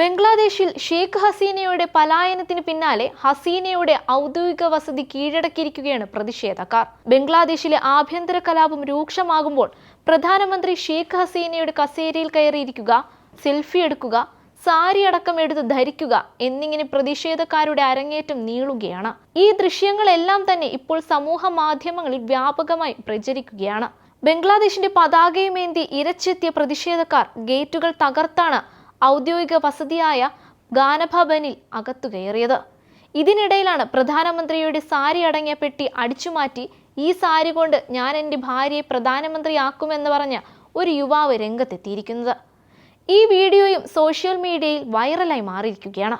ബംഗ്ലാദേശിൽ ഷെയ്ഖ് ഹസീനയുടെ പലായനത്തിന് പിന്നാലെ ഹസീനയുടെ ഔദ്യോഗിക വസതി കീഴടക്കിയിരിക്കുകയാണ് പ്രതിഷേധക്കാർ. ബംഗ്ലാദേശിലെ ആഭ്യന്തര കലാപം രൂക്ഷമാകുമ്പോൾ പ്രധാനമന്ത്രി ഷെയ്ഖ് ഹസീനയുടെ കസേരയിൽ കയറിയിരിക്കുക സെൽഫി എടുക്കുക സാരി അടക്കം എടുത്ത് ധരിക്കുക എന്നിങ്ങനെ പ്രതിഷേധക്കാരുടെ അരങ്ങേറ്റം നീളുകയാണ്. ഈ ദൃശ്യങ്ങളെല്ലാം തന്നെ ഇപ്പോൾ സമൂഹ മാധ്യമങ്ങളിൽ വ്യാപകമായി പ്രചരിക്കുകയാണ്. ബംഗ്ലാദേശിന്റെ പതാകയുമേന്തി ഇരച്ചെത്തിയ പ്രതിഷേധക്കാർ ഗേറ്റുകൾ തകർത്താണ് ഔദ്യോഗിക വസതിയായ ഗാനഭവനിൽ അകത്തു കയറിയത്. ഇതിനിടയിലാണ് പ്രധാനമന്ത്രിയുടെ സാരി അടങ്ങിയ പെട്ടി അടിച്ചുമാറ്റി ഈ സാരി കൊണ്ട് ഞാൻ എന്റെ ഭാര്യയെ പ്രധാനമന്ത്രിയാക്കുമെന്ന് പറഞ്ഞ ഒരു യുവാവ് രംഗത്തെത്തിയിരിക്കുന്നത്. ഈ വീഡിയോയും സോഷ്യൽ മീഡിയയിൽ വൈറലായി മാറിയിരിക്കുകയാണ്.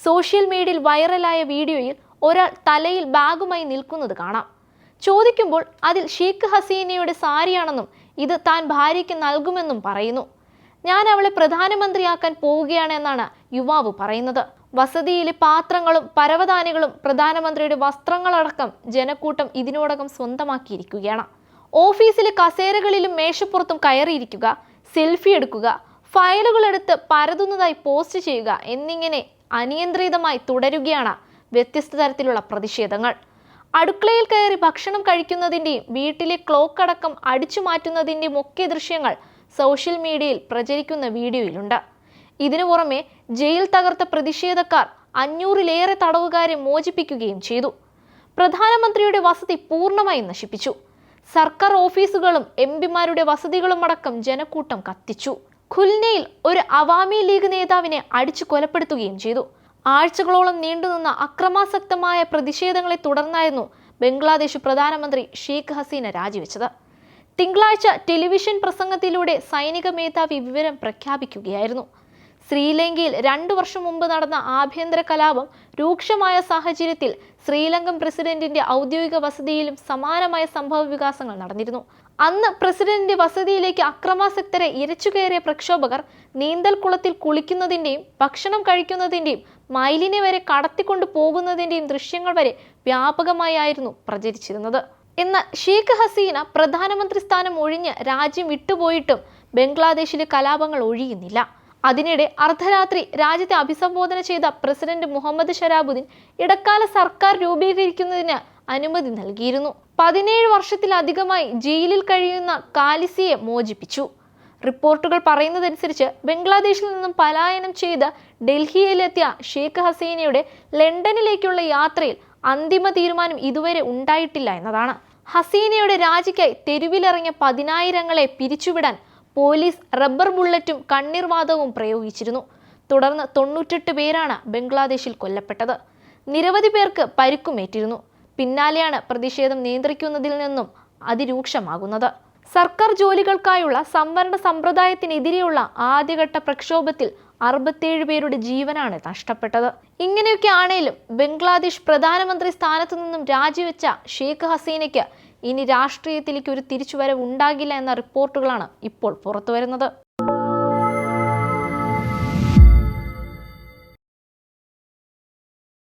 സോഷ്യൽ മീഡിയയിൽ വൈറലായ വീഡിയോയിൽ ഒരാൾ തലയിൽ ബാഗുമായി നിൽക്കുന്നത് കാണാം. ചോദിക്കുമ്പോൾ അതിൽ ഷെയ്ഖ് ഹസീനയുടെ സാരിയാണെന്നും ഇത് താൻ ഭാര്യയ്ക്ക് നൽകുമെന്നും പറയുന്നു. ഞാൻ അവളെ പ്രധാനമന്ത്രിയാക്കാൻ പോവുകയാണ് എന്നാണ് യുവാവ് പറയുന്നത്. വസതിയിലെ പാത്രങ്ങളും പരവതാനികളും പ്രധാനമന്ത്രിയുടെ വസ്ത്രങ്ങളടക്കം ജനക്കൂട്ടം ഇതിനോടകം സ്വന്തമാക്കിയിരിക്കുകയാണ്. ഓഫീസിലെ കസേരകളിലും മേശപ്പുറത്തും കയറിയിരിക്കുക സെൽഫി എടുക്കുക ഫയലുകൾ എടുത്ത് പരതുന്നതായി പോസ്റ്റ് ചെയ്യുക എന്നിങ്ങനെ അനിയന്ത്രിതമായി തുടരുകയാണ് വ്യത്യസ്ത തരത്തിലുള്ള പ്രതിഷേധങ്ങൾ. അടുക്കളയിൽ കയറി ഭക്ഷണം കഴിക്കുന്നതിന്റെയും വീട്ടിലെ ക്ലോക്ക് അടക്കം അടിച്ചു മാറ്റുന്നതിന്റെയും ഒക്കെ ദൃശ്യങ്ങൾ സോഷ്യൽ മീഡിയയിൽ പ്രചരിക്കുന്ന വീഡിയോയിലുണ്ട്. ഇതിനു പുറമെ ജയിൽ തകർത്ത പ്രതിഷേധക്കാർ അഞ്ഞൂറിലേറെ തടവുകാരെ മോചിപ്പിക്കുകയും ചെയ്തു. പ്രധാനമന്ത്രിയുടെ വസതി പൂർണമായും നശിപ്പിച്ചു. സർക്കാർ ഓഫീസുകളും എം പിമാരുടെ വസതികളും അടക്കം ജനക്കൂട്ടം കത്തിച്ചു. ഖുൽനയിൽ ഒരു അവാമി ലീഗ് നേതാവിനെ അടിച്ചു കൊലപ്പെടുത്തുകയും ചെയ്തു. ആഴ്ചകളോളം നീണ്ടുനിന്ന അക്രമാസക്തമായ പ്രതിഷേധങ്ങളെ തുടർന്നായിരുന്നു ബംഗ്ലാദേശ് പ്രധാനമന്ത്രി ഷെയ്ഖ് ഹസീന രാജിവെച്ചത്. തിങ്കളാഴ്ച ടെലിവിഷൻ പ്രസംഗത്തിലൂടെ സൈനിക മേധാവി വിവരം പ്രഖ്യാപിക്കുകയായിരുന്നു. ശ്രീലങ്കയിൽ രണ്ടു വർഷം മുമ്പ് നടന്ന ആഭ്യന്തര കലാപം രൂക്ഷമായ സാഹചര്യത്തിൽ ശ്രീലങ്കൻ പ്രസിഡന്റിന്റെ ഔദ്യോഗിക വസതിയിലും സമാനമായ സംഭവ വികാസങ്ങൾ നടന്നിരുന്നു. അന്ന് പ്രസിഡന്റിന്റെ വസതിയിലേക്ക് അക്രമാസക്തരെ ഇരച്ചുകയറിയ പ്രക്ഷോഭകർ നീന്തൽക്കുളത്തിൽ കുളിക്കുന്നതിന്റെയും ഭക്ഷണം കഴിക്കുന്നതിന്റെയും മൈലിനെ വരെ കടത്തിക്കൊണ്ടു പോകുന്നതിന്റെയും ദൃശ്യങ്ങൾ വരെ വ്യാപകമായായിരുന്നു പ്രചരിച്ചിരുന്നത്. എന്നാൽ ഷെയ്ഖ് ഹസീന പ്രധാനമന്ത്രി സ്ഥാനം ഒഴിഞ്ഞ് രാജ്യം വിട്ടുപോയിട്ടും ബംഗ്ലാദേശിലെ കലാപങ്ങൾ ഒഴിയുന്നില്ല. അതിനിടെ അർദ്ധരാത്രി രാജ്യത്തെ അഭിസംബോധന ചെയ്ത പ്രസിഡന്റ് മുഹമ്മദ് ഷരാബുദ്ദീൻ ഇടക്കാല സർക്കാർ രൂപീകരിക്കുന്നതിന് അനുമതി നൽകിയിരുന്നു. പതിനേഴ് വർഷത്തിലധികമായി ജയിലിൽ കഴിയുന്ന കാലിസിയെ മോചിപ്പിച്ചു. റിപ്പോർട്ടുകൾ പറയുന്നതനുസരിച്ച് ബംഗ്ലാദേശിൽ നിന്നും പലായനം ചെയ്ത് ഡൽഹിയിലെത്തിയ ഷെയ്ഖ് ഹസീനയുടെ ലണ്ടനിലേക്കുള്ള യാത്രയിൽ അന്തിമ തീരുമാനം ഇതുവരെ ഉണ്ടായിട്ടില്ല എന്നതാണ്. ഹസീനയുടെ രാജിക്കായി തെരുവിലിറങ്ങിയ പതിനായിരങ്ങളെ പിരിച്ചുവിടാൻ പോലീസ് റബ്ബർ ബുള്ളറ്റും കണ്ണീർവാതകവും പ്രയോഗിച്ചിരുന്നു. തുടർന്ന് തൊണ്ണൂറ്റെട്ട് പേരാണ് ബംഗ്ലാദേശിൽ കൊല്ലപ്പെട്ടത്. നിരവധി പേർക്ക് പരിക്കുമേറ്റിരുന്നു. പിന്നാലെയാണ് പ്രതിഷേധം നിയന്ത്രിക്കുന്നതിൽ നിന്നും അതിരൂക്ഷമാകുന്നത്. സർക്കാർ ജോലികൾക്കായുള്ള സംവരണ സമ്പ്രദായത്തിനെതിരെയുള്ള ആദ്യഘട്ട പ്രക്ഷോഭത്തിൽ അറുപത്തേഴ് പേരുടെ ജീവനാണ് നഷ്ടപ്പെട്ടത്. ഇങ്ങനെയൊക്കെ ആണേലും ബംഗ്ലാദേശ് പ്രധാനമന്ത്രി സ്ഥാനത്തു നിന്നും രാജിവെച്ച ഷെയ്ഖ് ഹസീനയ്ക്ക് ഇനി രാഷ്ട്രീയത്തിലേക്ക് ഒരു തിരിച്ചുവരവ് ഉണ്ടാകില്ല എന്ന റിപ്പോർട്ടുകളാണ് ഇപ്പോൾ പുറത്തുവരുന്നത്.